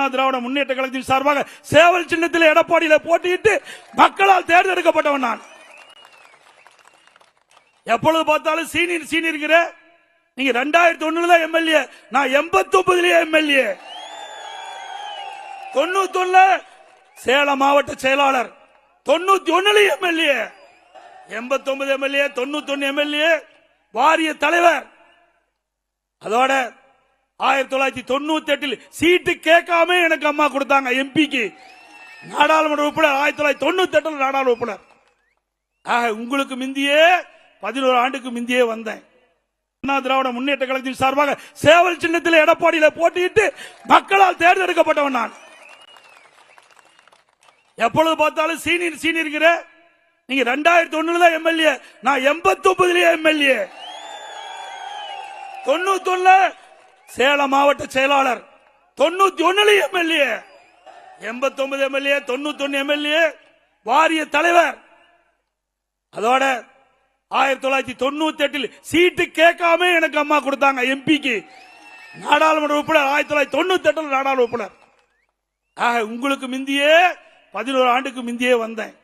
அண்ணா திராவிட முன்னேற்ற கழகத்தின் சார்பாக சேவல் சின்னத்தில் எடப்பாடியில போட்டியிட்டு மக்களால் தேர்ந்தெடுக்கப்பட்டவன் நான். எப்பொழுது பார்த்தாலும் சீனியர் சீனியர்கிற நீங்க ரெண்டாயிரத்தி ஒண்ணுல தான் எம்எல்ஏ. நான் எண்பத்தி ஒன்பதுலயே எம்எல்ஏ. தொண்ணூத்தி ஒண்ணுல சேலம் மாவட்ட செயலாளர். தொண்ணூத்தி ஒண்ணுல எம்எல்ஏ. எண்பத்தி ஒன்பது எம்எல்ஏ தொண்ணூத்தி ஒன்னு எம்எல்ஏ வாரிய தலைவர். அதோட ஆயிரத்தி தொள்ளாயிரத்தி தொண்ணூத்தி எட்டில் சீட்டு கேட்காம எனக்கு அம்மா கொடுத்தாங்க எம்பிக்கு. நாடாளுமன்ற உறுப்பினர் ஆயிரத்தி தொள்ளாயிரத்தி தொண்ணூத்தி எட்டுல நாடாளுமன்ற உறுப்பினர். ஆக உங்களுக்கு முந்தியே பதினோரு ஆண்டுக்கு முந்தியே வந்தேன். அண்ணா திராவிட முன்னேற்ற கழகத்தின் சார்பாக சேவல் சின்னத்தில் எடப்பாடியில போட்டியிட்டு மக்களால் தேர்ந்தெடுக்கப்பட்டவன் நான். எப்பொழுது பார்த்தாலும் சீனியர் சீனியர்கிற நீங்க ரெண்டாயிரத்தி ஒண்ணுல தான் எம்எல்ஏ நான் எண்பத்தி ஒன்பதுலயே எம்எல்ஏ. தொண்ணூத்தி ஒண்ணுல சேலம் மாவட்ட செயலாளர். தொண்ணூத்தி ஒண்ணுல எம்எல்ஏ. எண்பத்தி ஒன்பது எம்எல்ஏ தொண்ணூத்தி ஒன்னு எம்எல்ஏ வாரிய தலைவர். அதோட ஆயிரத்தி தொள்ளாயிரத்தி தொண்ணூத்தி எட்டில் சீட்டு கேட்காம எனக்கு அம்மா கொடுத்தாங்க எம்பிக்கு. நாடாளுமன்ற உறுப்பினர் ஆயிரத்தி தொள்ளாயிரத்தி தொண்ணூத்தி எட்டுல நாடாளுமன்ற உறுப்பினர். ஆக உங்களுக்கு முந்தியே பதினோரு ஆண்டுக்கு முந்தியே வந்தேன்.